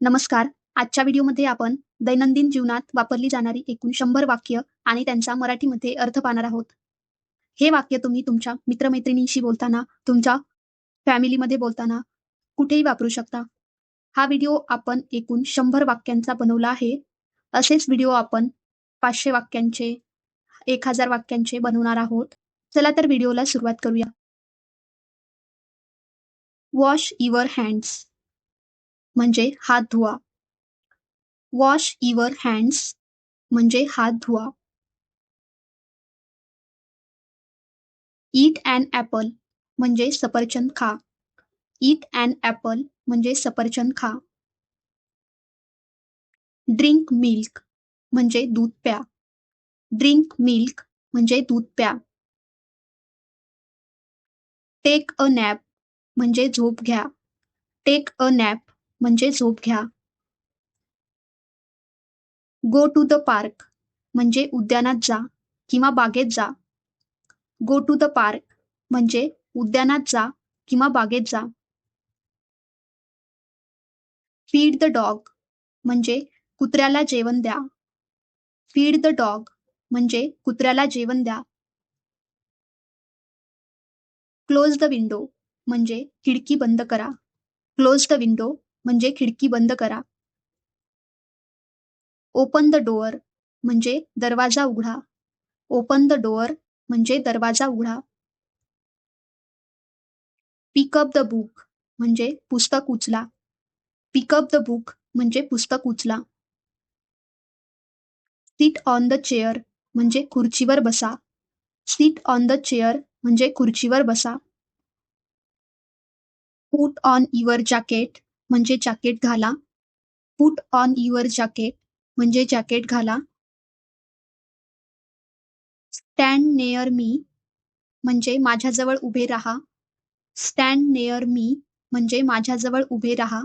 नमस्कार. आजच्या व्हिडिओमध्ये आपण दैनंदिन जीवनात वापरली जाणारी एकूण शंभर वाक्य आणि त्यांचा मराठीमध्ये अर्थ पाहणार आहोत. हे वाक्य तुम्ही तुमच्या मित्रमैत्रिणींशी बोलताना तुमच्या फॅमिलीमध्ये बोलताना कुठेही वापरू शकता. हा व्हिडिओ आपण एकूण शंभर वाक्यांचा बनवला आहे. असेच व्हिडिओ आपण पाचशे वाक्यांचे एक हजार वाक्यांचे बनवणार आहोत. चला तर व्हिडिओला सुरुवात करूया. Wash your hands. म्हणजे हात धुवा. वॉश युअर हँड्स म्हणजे हात धुवा. ईट अँड ॲपल म्हणजे सफरचंद खा. ईट अँड ॲपल म्हणजे सफरचंद खा. ड्रिंक मिल्क म्हणजे दूध प्या. ड्रिंक मिल्क म्हणजे दूध प्या. टेक अ नॅप म्हणजे झोप घ्या. टेक अ नॅप म्हणजे झोप घ्या. गो टू द पार्क म्हणजे उद्यानात जा किंवा बागेत जा. गो टू द पार्क म्हणजे उद्यानात जा किंवा बागेत जा. फीड द डॉग म्हणजे कुत्र्याला जेवण द्या. फीड द डॉग म्हणजे कुत्र्याला जेवण द्या. क्लोज द विंडो म्हणजे खिडकी बंद करा. क्लोज द विंडो म्हणजे खिडकी बंद करा. ओपन द डोअर म्हणजे दरवाजा उघडा. ओपन द डोअर म्हणजे दरवाजा उघडा. पिकअप द बुक म्हणजे पुस्तक उचला. पिकअप द बुक म्हणजे पुस्तक उचला. सीट ऑन द चेअर म्हणजे खुर्चीवर बसा. सीट ऑन द चेअर म्हणजे खुर्चीवर बसा. पुट ऑन युअर जॅकेट म्हणजे जॅकेट घाला. पुट ऑन युअर जॅकेट म्हणजे जॅकेट घाला. स्टँड नेअर मी म्हणजे माझ्याजवळ उभे राहा. स्टँड नेअर मी म्हणजे माझ्याजवळ उभे राहा.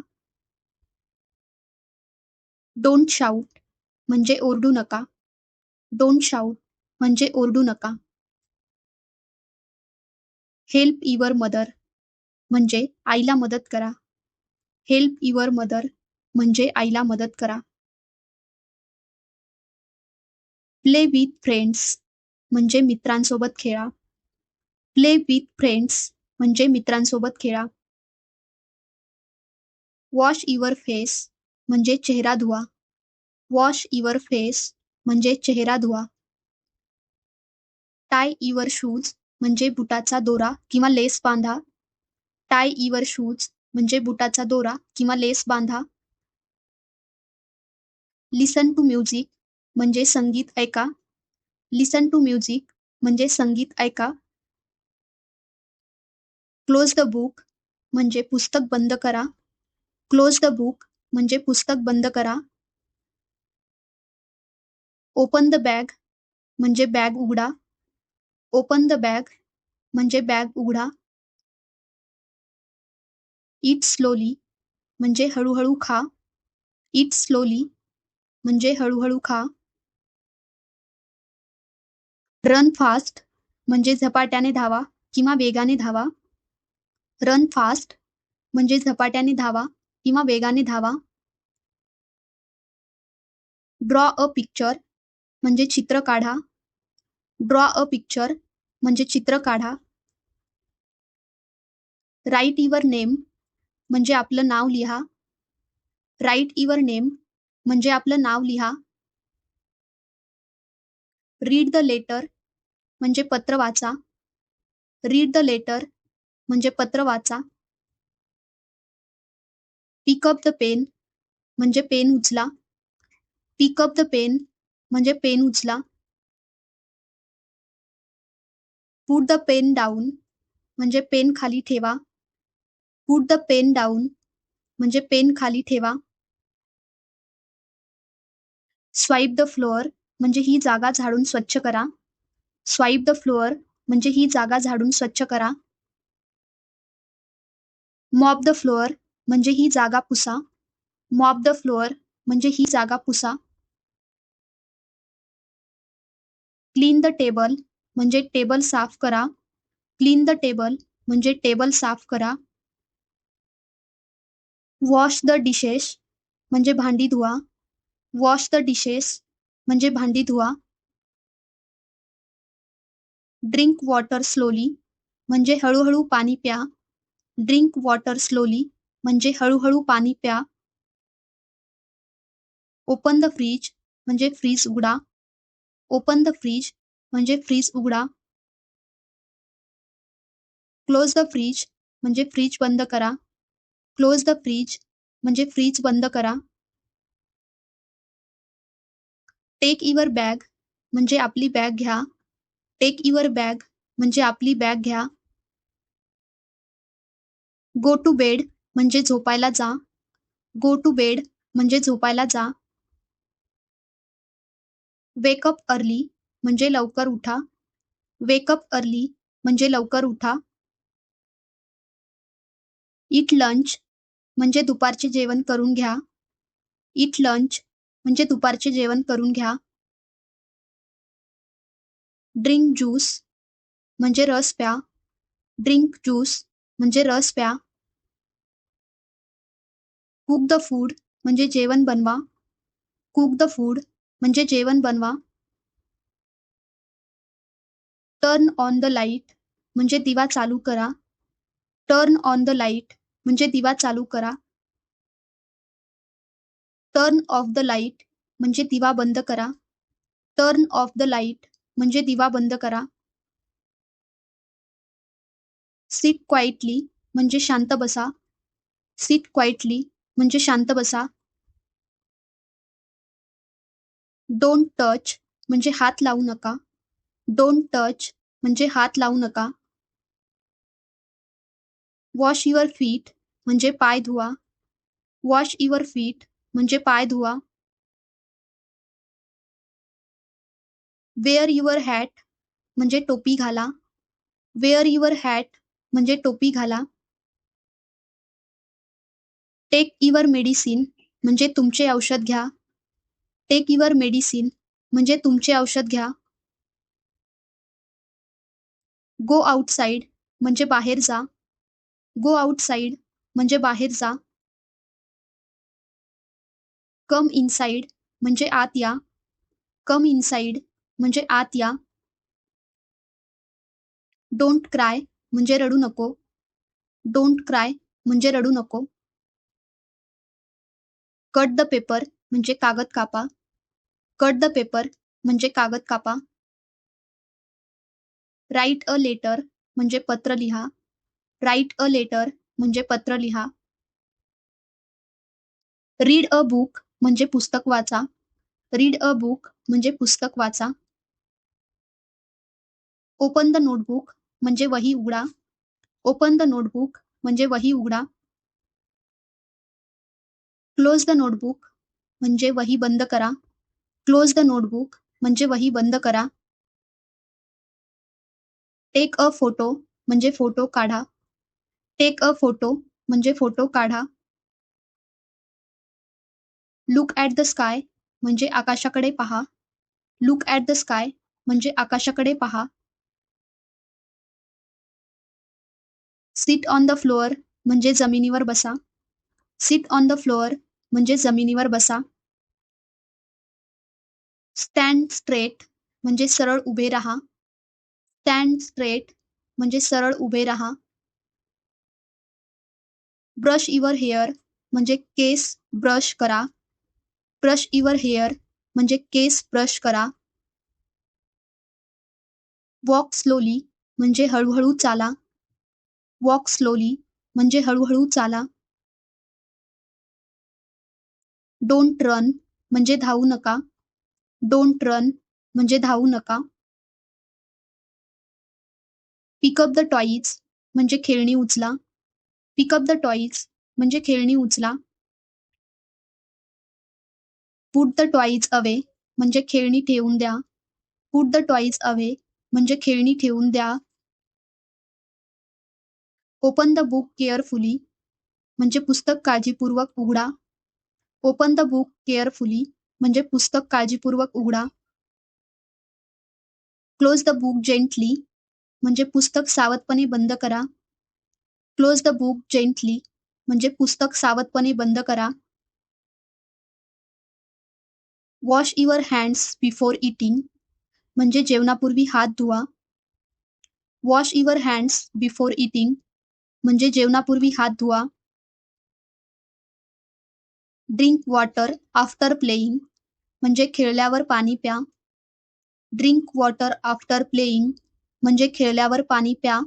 डोंट शाऊट म्हणजे ओरडू नका. डोंट शाऊट म्हणजे ओरडू नका. हेल्प युअर मदर म्हणजे आईला मदत करा. हेल्प युअर मदर म्हणजे आईला मदत करा. प्ले विथ फ्रेंड्स म्हणजे मित्रांसोबत खेळा. प्ले विथ फ्रेंड्स म्हणजे मित्रांसोबत खेळा. वॉश युअर फेस म्हणजे चेहरा धुवा. वॉश युअर फेस म्हणजे चेहरा धुवा. टाय युअर शूज म्हणजे बुटाचा दोरा किंवा लेस बांधा. टाय युअर शूज म्हणजे बुटाचा दोरा किंवा लेस बांधा. लिसन टू म्युझिक म्हणजे संगीत ऐका. लिसन टू म्युझिक म्हणजे संगीत ऐका. क्लोज द बुक म्हणजे पुस्तक बंद करा. क्लोज द बुक म्हणजे पुस्तक बंद करा. ओपन द बॅग म्हणजे बॅग उघडा. ओपन द बॅग म्हणजे बॅग उघडा. इट स्लोली म्हणजे हळूहळू खा. इट स्लोली म्हणजे हळूहळू खा. रन फास्ट म्हणजे झपाट्याने धावा किंवा वेगाने धावा. रन फास्ट म्हणजे झपाट्याने धावा किंवा वेगाने धावा. ड्रॉ अ पिक्चर म्हणजे चित्र काढा. ड्रॉ अ पिक्चर म्हणजे चित्र काढा. राईट युअर नेम म्हणजे आपलं नाव लिहा. राईट युअर नेम म्हणजे आपलं नाव लिहा. रीड द लेटर म्हणजे पत्र वाचा. रीड द लेटर म्हणजे पत्र वाचा. पिकअप द पेन म्हणजे पेन उचला. पिकअप द पेन म्हणजे पेन उचला. पुट द पेन डाऊन म्हणजे पेन खाली ठेवा. पुट द पेन डाऊन म्हणजे पेन खाली ठेवा. स्वाईप द फ्लोअर म्हणजे ही जागा झाडून स्वच्छ करा. स्वाईप द फ्लोअर म्हणजे ही जागा झाडून स्वच्छ करा. मॉप द फ्लोअर म्हणजे ही जागा पुसा. मॉप द फ्लोअर म्हणजे ही जागा पुसा. क्लीन द टेबल म्हणजे टेबल साफ़ करा. क्लीन द टेबल म्हणजे टेबल साफ़ करा. वॉश द डिशेस, म्हणजे भांडी धुवा. वॉश द डिशेस, म्हणजे भांडी धुवा. ड्रिंक वॉटर स्लोली, म्हणजे हळूहळू पाणी प्या. ड्रिंक वॉटर स्लोली, म्हणजे हळूहळू पाणी प्या. ओपन द फ्रीज, म्हणजे फ्रीज उघडा. ओपन द फ्रीज, म्हणजे फ्रीज उघडा. क्लोज द फ्रीज, म्हणजे फ्रीज बंद करा. क्लोज द फ्रीज म्हणजे फ्रीज बंद करा. टेक युअर बॅग म्हणजे आपली बॅग घ्या. टेक युअर बॅग म्हणजे आपली बॅग घ्या. गो टू बेड म्हणजे झोपायला जा. गो टू बेड म्हणजे झोपायला जा. वेकअप अर्ली म्हणजे लवकर उठा. वेकअप अर्ली म्हणजे लवकर उठा. इट लंच म्हणजे दुपारचे जेवण करून घ्या. इट लंच म्हणजे दुपारचे जेवण करून घ्या. ड्रिंक ज्यूस म्हणजे रस प्या. ड्रिंक ज्यूस म्हणजे रस प्या. कुक द फूड म्हणजे जेवण बनवा. कुक द फूड म्हणजे जेवण बनवा. टर्न ऑन द लाइट म्हणजे दिवा चालू करा. टर्न ऑन द लाइट म्हणजे दिवा चालू करा. टर्न ऑफ़ द लाईट म्हणजे दिवा बंद करा. टर्न ऑफ़ द लाईट म्हणजे दिवा बंद करा. सीट क्वाइटली म्हणजे शांत बसा. सीट क्वाइटली म्हणजे शांत बसा. डोंट टच म्हणजे हात लावू नका. डोंट टच म्हणजे हात लावू नका. वॉश युअर फीट म्हणजे पाय धुवा. वॉश युअर फीट म्हणजे पाय धुवा. वेअर युअर हॅट म्हणजे टोपी घाला. वेअर युअर हॅट म्हणजे टोपी घाला. टेक युअर मेडिसिन म्हणजे तुमचे औषध घ्या. टेक युअर मेडिसिन म्हणजे तुमचे औषध घ्या. गो आउटसाइड म्हणजे बाहेर जा. गो आउटसाइड म्हणजे बाहेर जा. कम इनसाईड म्हणजे आत या. कम इनसाईड म्हणजे आत या. डोंट क्राय म्हणजे रडू नको. डोंट क्राय म्हणजे रडू नको. कट द पेपर म्हणजे कागद कापा. कट द पेपर म्हणजे कागद कापा. राईट अ लेटर म्हणजे पत्र लिहा. राईट अ लेटर म्हणजे पत्र लिहा. रीड अ बुक म्हणजे पुस्तक वाचा. रीड अ बुक म्हणजे पुस्तक वाचा. ओपन द नोटबुक म्हणजे वही उघडा. ओपन द नोटबुक म्हणजे वही उघडा. क्लोज द नोटबुक म्हणजे वही बंद करा. क्लोज द नोटबुक म्हणजे वही बंद करा. टेक अ फ़ोटो म्हणजे फ़ोटो काढा. टेक अ फ़ोटो म्हणजे फ़ोटो काढा. लुक ॲट द स्काय म्हणजे आकाशाकडे पहा. लुक ॲट द स्काय म्हणजे आकाशाकडे पहा. सिट ऑन द फ्लोअर म्हणजे जमिनीवर बसा. सिट ऑन द फ्लोअर म्हणजे जमिनीवर बसा. स्टँड स्ट्रेट म्हणजे सरळ उभे राहा. स्टँड स्ट्रेट म्हणजे सरळ उभे राहा. ब्रश युअर हेअर म्हणजे केस ब्रश करा. ब्रश युअर हेअर म्हणजे केस ब्रश करा. वॉक स्लोली म्हणजे हळूहळू चाला. वॉक स्लोली म्हणजे हळूहळू चाला. डोंट रन म्हणजे धावू नका. डोंट रन म्हणजे धावू नका. पिकअप द टॉईज म्हणजे खेळणी उचला. पिकअप द टॉईज म्हणजे खेळणी उचला. पुट द टॉईज अवे म्हणजे खेळणी ठेवून द्या. पुट द टॉईज अवे म्हणजे खेळणी ठेवून द्या. ओपन द बुक केअरफुली म्हणजे पुस्तक काळजीपूर्वक उघडा. ओपन द बुक केअरफुली म्हणजे पुस्तक काळजीपूर्वक उघडा. क्लोज द बुक जेंटली म्हणजे पुस्तक सावधपणे बंद करा. क्लोज द बुक जेंटली म्हणजे पुस्तक सावधपणे बंद करा. Wash your hands before eating म्हणजे जेवणापूर्वी हात धुवा. Wash your hands before eating म्हणजे जेवणापूर्वी हात धुवा. ड्रिंक वॉटर आफ्टर प्लेईंग म्हणजे खेळल्यावर पाणी प्या. ड्रिंक वॉटर आफ्टर प्लेईंग म्हणजे खेळल्यावर पाणी प्या.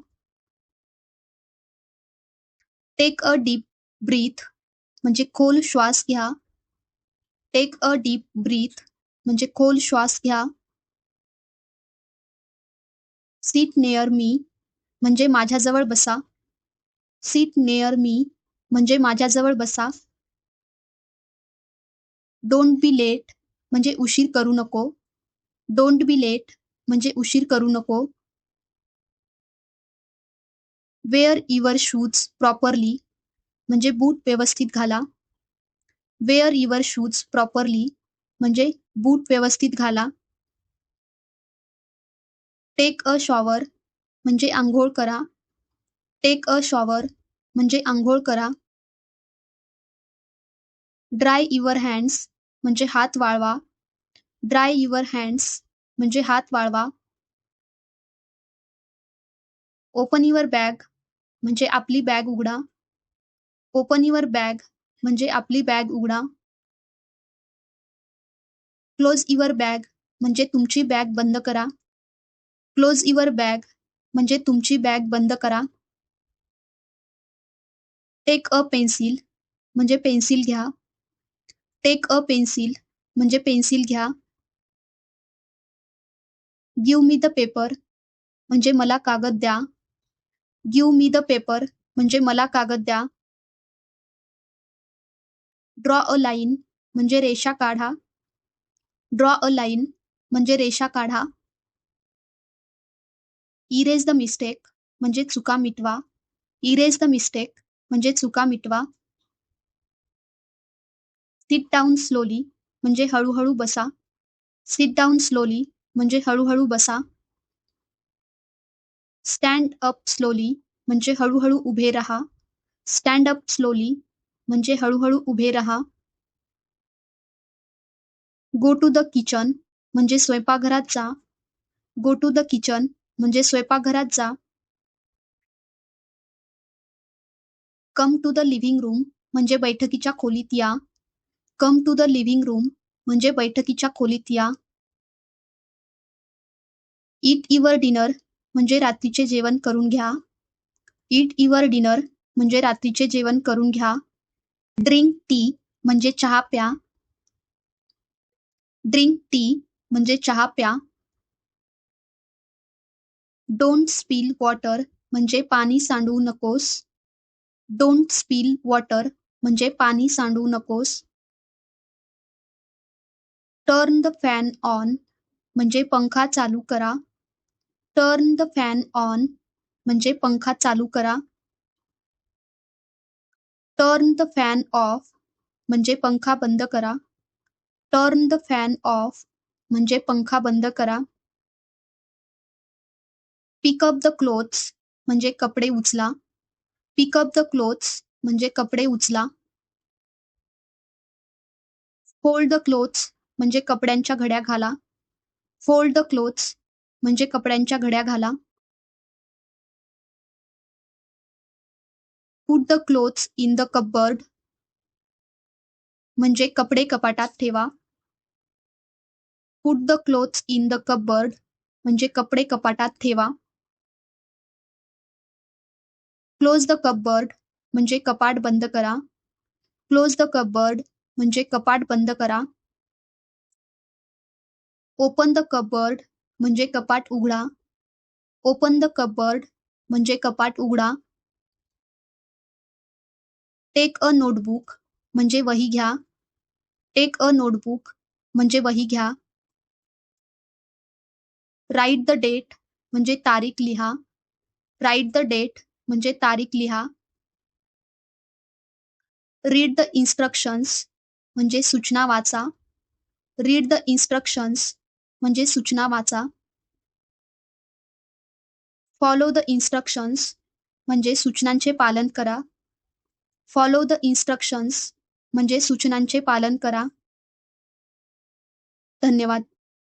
टेक अ डीप ब्रीथ म्हणजे खोल श्वास घ्या. टेक अ डीप ब्रीथ म्हणजे खोल श्वास घ्या. सीट नेअर मी म्हणजे माझ्याजवळ बसा. सीट नेअर मी म्हणजे माझ्याजवळ बसा. डोंट बी लेट म्हणजे उशीर करू नको. डोंट बी लेट म्हणजे उशीर करू नको. वेअर युअर शूज़ प्रॉपरली म्हणजे बूट व्यवस्थित घाला. वेअर युअर शूज़ प्रॉपरली म्हणजे बूट व्यवस्थित घाला. टेक अ शॉवर म्हणजे आंघोळ करा. टेक अ शॉवर म्हणजे आंघोळ करा. ड्राय युअर हँड्स म्हणजे हात वाळवा. ड्राय युअर हँड्स म्हणजे हात वाळवा. ओपन युअर बॅग म्हणजे आपली बॅग उघडा. ओपन युअर बॅग म्हणजे आपली बॅग उघडा. क्लोज युअर बॅग म्हणजे तुमची बॅग बंद करा. क्लोज युअर बॅग म्हणजे तुमची बॅग बंद करा. टेक अ पेन्सिल म्हणजे पेन्सिल घ्या. टेक अ पेन्सिल म्हणजे पेन्सिल घ्या. गिव मी द पेपर म्हणजे मला कागद द्या. गिव मी द पेपर म्हणजे मला कागद द्या. ड्रॉ अ लाईन म्हणजे रेषा काढा. ड्रॉ अ लाईन म्हणजे रेषा काढा. इरेज द मिस्टेक म्हणजे चुका मिटवा. इरेज द मिस्टेक म्हणजे चुका मिटवा. सिट डाऊन स्लोली म्हणजे हळूहळू बसा. सिट डाऊन स्लोली म्हणजे हळूहळू बसा. स्टँड अप स्लोली म्हणजे हळूहळू उभे राहा. स्टँड अप स्लोली म्हणजे हळूहळू उभे राहा. गो टू द किचन म्हणजे स्वयंपाकघरात जा. गो टू द किचन म्हणजे स्वयंपाकघरात जा. Come to the living room म्हणजे बैठकीच्या खोलीत या. Come to the living room म्हणजे बैठकीच्या खोलीत या. इट युअर डिनर म्हणजे रात्रीचे जेवण करून घ्या. इट युअर डिनर म्हणजे रात्रीचे जेवण करून घ्या. ड्रिंक टी म्हणजे चहा प्या. ड्रिंक टी म्हणजे चहा प्या. डोंट स्पील वॉटर म्हणजे पाणी सांडू नकोस. डोंट स्पील वॉटर म्हणजे पाणी सांडू नकोस. टर्न द फॅन ऑन म्हणजे पंखा चालू करा. टर्न द फॅन ऑन म्हणजे पंखा चालू करा. टर्न द फॅन ऑफ म्हणजे पंखा बंद करा. टर्न द फॅन ऑफ म्हणजे पंखा बंद करा. पिकअप द क्लोथ्स म्हणजे कपडे उचला. पिकअप द क्लोथ्स म्हणजे कपडे उचला. फोल्ड द क्लोथ्स म्हणजे कपड्यांच्या घड्या घाला. फोल्ड द क्लोथ्स म्हणजे कपड्यांच्या घड्या घाला. Put the clothes in the cupboard म्हणजे कपडे कपाटात ठेवा. Put the clothes in the cupboard म्हणजे कपडे कपाटात ठेवा. क्लोज द कपबर्ड म्हणजे कपाट बंद करा. क्लोज द कपबर्ड म्हणजे कपाट बंद करा. ओपन द कपबर्ड म्हणजे कपाट उघडा. ओपन द कबर्ड म्हणजे कपाट उघडा. टेक अ नोटबुक म्हणजे वही घ्या. टेक अ नोटबुक म्हणजे वही घ्या. राईट द डेट म्हणजे तारीख लिहा. राईट द डेट म्हणजे तारीख लिहा. रीड द इन्स्ट्रक्शन्स म्हणजे सूचना वाचा. रीड द इन्स्ट्रक्शन्स म्हणजे सूचना वाचा. फॉलो द इन्स्ट्रक्शन्स म्हणजे सूचनांचे पालन करा. फॉलो द इन्स्ट्रक्शन्स म्हणजे सूचनांचे पालन करा. धन्यवाद.